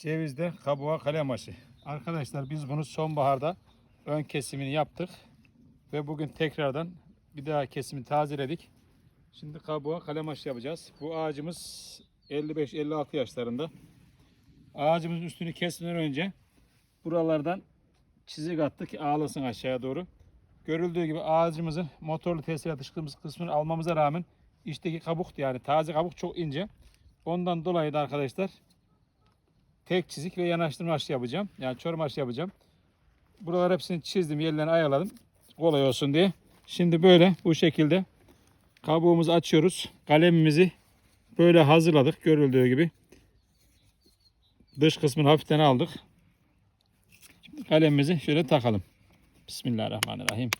Cevizde kabuğa kalem. Arkadaşlar biz bunu sonbaharda ön kesimini yaptık. Ve bugün tekrardan bir daha kesimi tazeledik. Şimdi kabuğa kalem yapacağız. Bu ağacımız 55-56 yaşlarında. Ağacımızın üstünü kesmeden önce buralardan çizik attık ki ağlasın aşağıya doğru. Görüldüğü gibi ağacımızın motorlu tesir atıştığımız kısmını almamıza rağmen içteki kabuk yani taze kabuk çok ince. Ondan dolayı da arkadaşlar tek çizik ve yanaştırma aşı yapacağım. Yani çorum aşı yapacağım. Buralar hepsini çizdim, yerlerini ayarladım. Kolay olsun diye. Şimdi böyle bu şekilde kabuğumuzu açıyoruz. Kalemimizi böyle hazırladık görüldüğü gibi. Dış kısmını hafiften aldık. Şimdi kalemimizi şöyle takalım. Bismillahirrahmanirrahim.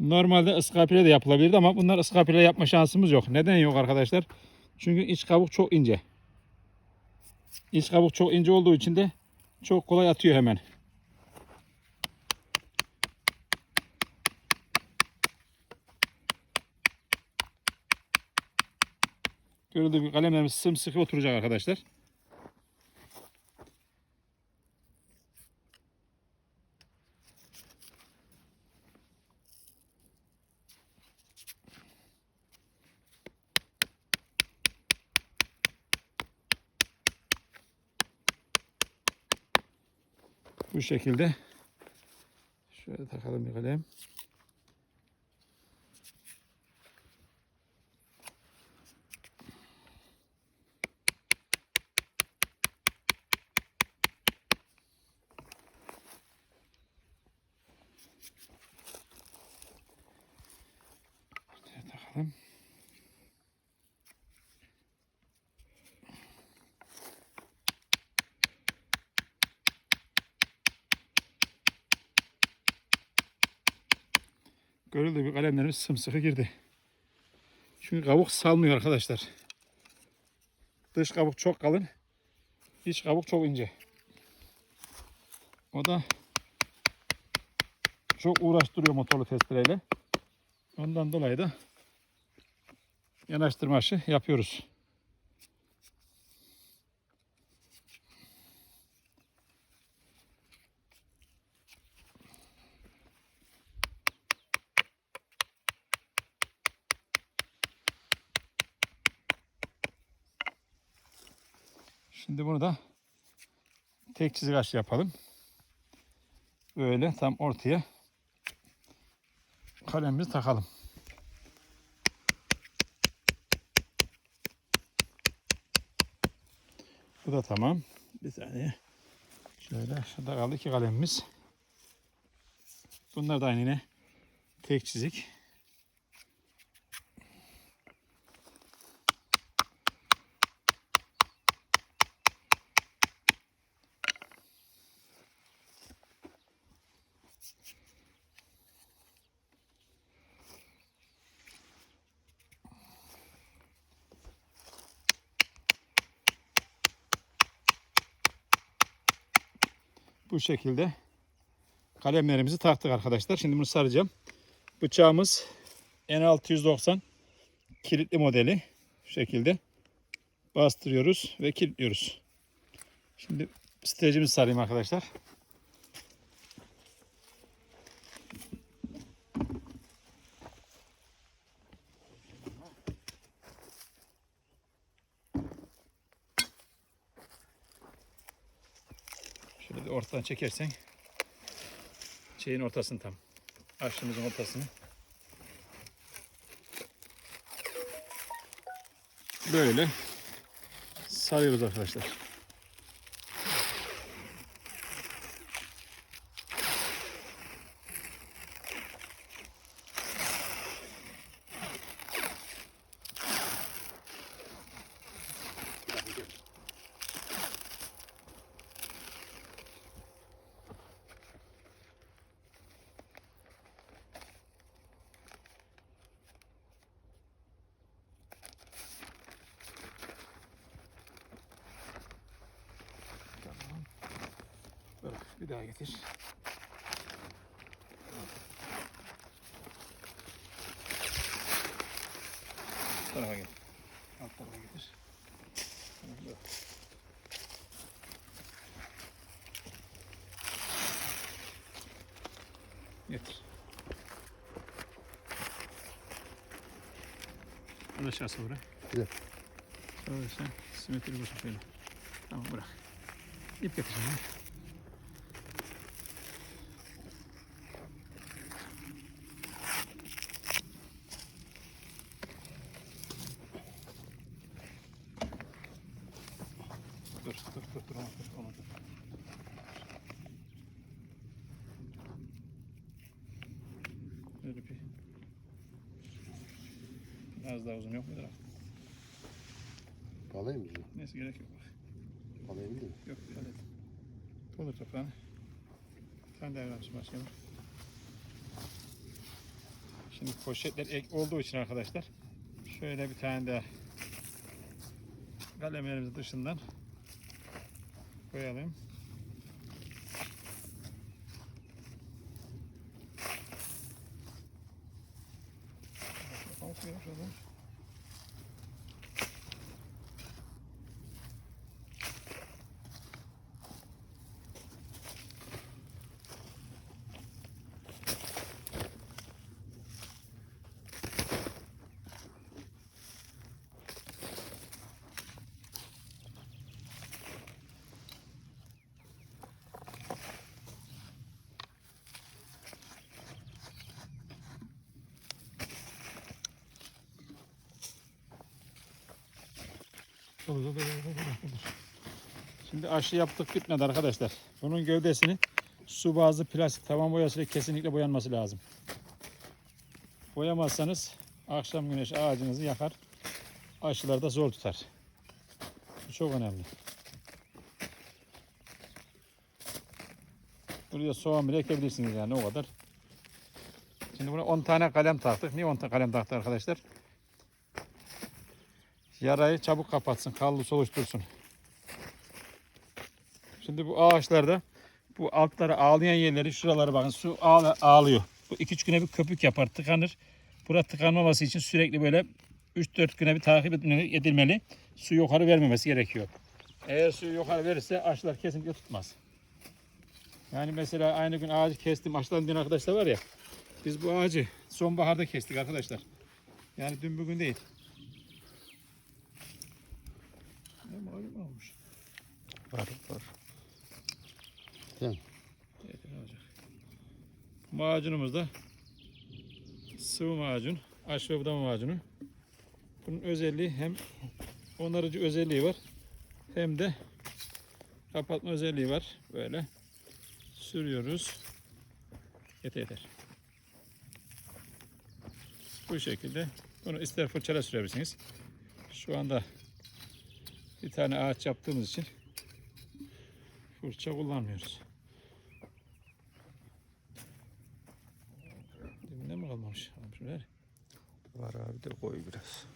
Normalde ıskapile de yapılabilirdi ama bunlar ıskapile yapma şansımız yok. Neden yok arkadaşlar? Çünkü iç kabuk çok ince. İç kabuk çok ince olduğu için de çok kolay atıyor hemen. Gördüğünüz gibi kalemlerimiz sımsıkı oturacak arkadaşlar. Bu şekilde. Şöyle takalım bir kalem. Şöyle takalım. Görüldüğü gibi kalemlerimiz sımsıkı girdi. Çünkü kabuk salmıyor arkadaşlar. Dış kabuk çok kalın. iç kabuk çok ince. O da çok uğraştırıyor motorlu testereyle. Ondan dolayı da yanaştırma aşı yapıyoruz. Şimdi bunu da tek çizik yapalım. Böyle tam ortaya kalemimizi takalım. Bu da tamam. Bir saniye. Şöyle şurada kaldı iki kalemimiz. Bunlar da aynı yine tek çizik. Bu şekilde kalemlerimizi taktık arkadaşlar. Şimdi bunu saracağım. Bıçağımız N690 kilitli modeli. Bu şekilde bastırıyoruz ve kilitliyoruz. Şimdi stecimizi sarayım arkadaşlar. Ortadan çekersen şeyin ortasını tam. Aşçımızın ortasını. Böyle sarıyoruz arkadaşlar. Bırak bir daha getir. Bu tarafa gel. Alt tarafa getir. Tamam, dur. Getir. Al aşağısı buraya. Güzel. Şöyle sen simetri boşa şöyle. Tamam bırak. İp getir şimdi. Dur, dur, ona dur, ona dur. Böyle bir. Biraz daha uzun yok mudur? abi? Bağlayayım mı? Neyse gerek yok. Bağlayabilir miyim? Yok öyle. Doldur toprağını. Sen de evlensin başkanım. Şimdi poşetler ek olduğu için arkadaşlar şöyle bir tane de kalemlerimizi dışından koyalım. Kalkıyor şuradan. Olur, olur, olur, olur. Şimdi aşı yaptık bitmedi arkadaşlar. Bunun gövdesini su bazlı plastik tavan boyasıyla kesinlikle boyanması lazım. Boyamazsanız akşam güneş ağacınızı yakar. Aşılar da zor tutar. Bu çok önemli. Buraya soğan bile ekebilirsiniz yani o kadar. Şimdi buna 10 tane kalem taktık. Niye 10 tane kalem taktık arkadaşlar? Yarayı çabuk kapatsın, kallus oluştursun. Şimdi bu ağaçlarda bu altları ağlayan yerleri şuralara bakın su ağlıyor. Bu 2-3 güne bir köpük yapar, tıkanır. Bura tıkanmaması için sürekli böyle 3-4 güne bir takip edilmeli. Su yukarı vermemesi gerekiyor. Eğer suyu yukarı verirse ağaçlar kesinlikle tutmaz. Yani mesela aynı gün ağacı kestim, ağaçtan diyen arkadaşlar var ya. Biz bu ağacı sonbaharda kestik arkadaşlar. Yani dün bugün değil. Var var. Tamam. Evet, ne olacak? Macunumuz da sıvı macun, aş ve budama macunu. Bunun özelliği hem onarıcı özelliği var hem de kapatma özelliği var. Böyle sürüyoruz. Yeter yeter. Bu şekilde bunu ister fırçayla sürebilirsiniz. Şu anda bir tane ağaç yaptığımız için fırça kullanmıyoruz. Dibinde mi kalmamış? Şöyle. Var abi de koy biraz.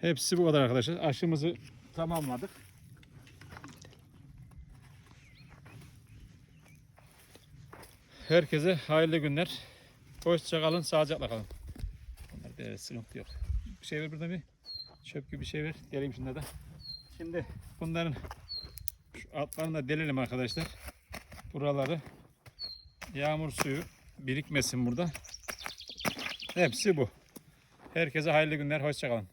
Hepsi bu kadar arkadaşlar. Aşımızı tamamladık. Herkese hayırlı günler. Hoşça kalın, sağlıcakla kalın. Bunlar da evet, sıkıntı yok. Bir şey ver burada bir. Çöp gibi bir şey ver. Geleyim şunları da. Şimdi bunların şu altlarını da delelim arkadaşlar. Buraları yağmur suyu birikmesin burada. Hepsi bu. Herkese hayırlı günler. Hoşça kalın.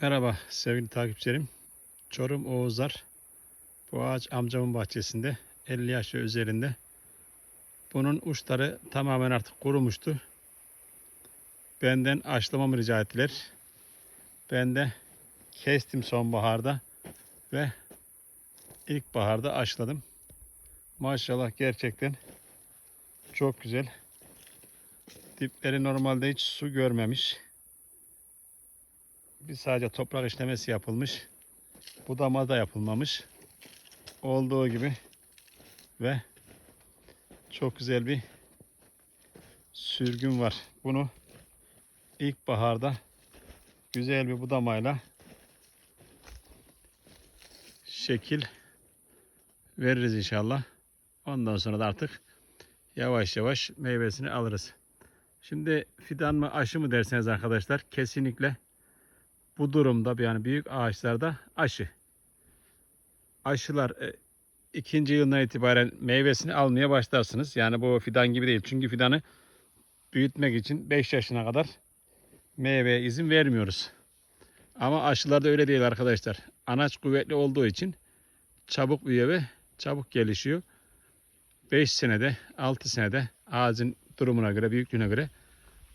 Merhaba sevgili takipçilerim. Çorum Oğuzlar. Bu ağaç amcamın bahçesinde 50 yaş üzerinde. Bunun uçları tamamen artık kurumuştu. Benden aşılamamı rica ettiler. Ben de kestim sonbaharda ve ilkbaharda aşıladım. Maşallah gerçekten çok güzel. Dipleri normalde hiç su görmemiş. Bir sadece toprak işlemesi yapılmış. Budama da yapılmamış. Olduğu gibi ve çok güzel bir sürgün var. Bunu ilkbaharda güzel bir budamayla şekil veririz inşallah. Ondan sonra da artık yavaş yavaş meyvesini alırız. Şimdi fidan mı aşı mı derseniz arkadaşlar kesinlikle bu durumda yani büyük ağaçlarda aşı. Aşılar e, ikinci yılından itibaren meyvesini almaya başlarsınız. Yani bu fidan gibi değil. Çünkü fidanı büyütmek için 5 yaşına kadar meyveye izin vermiyoruz. Ama aşılarda öyle değil arkadaşlar. Anaç kuvvetli olduğu için çabuk büyüyor ve çabuk gelişiyor. 5 senede, 6 senede ağacın durumuna göre, büyüklüğüne göre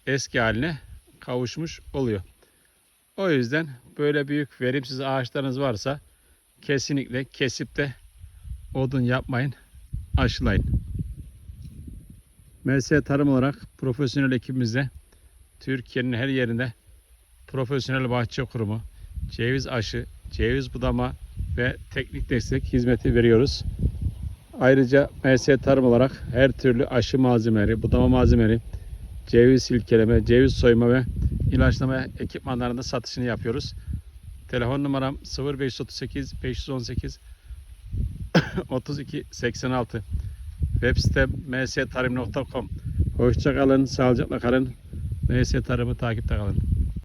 eski haline kavuşmuş oluyor. O yüzden böyle büyük verimsiz ağaçlarınız varsa kesinlikle kesip de odun yapmayın, aşılayın. MS Tarım olarak profesyonel ekibimizde Türkiye'nin her yerinde profesyonel bahçe kurumu, ceviz aşı, ceviz budama ve teknik destek hizmeti veriyoruz. Ayrıca MS Tarım olarak her türlü aşı malzemeleri, budama malzemeleri, ceviz silkeleme, ceviz soyma ve ilaçlama ekipmanlarında satışını yapıyoruz. Telefon numaram 0538 518 32 86. Web sitem mstarım.com. Hoşça kalın, sağlıcakla kalın. MS Tarım'ı takipte kalın.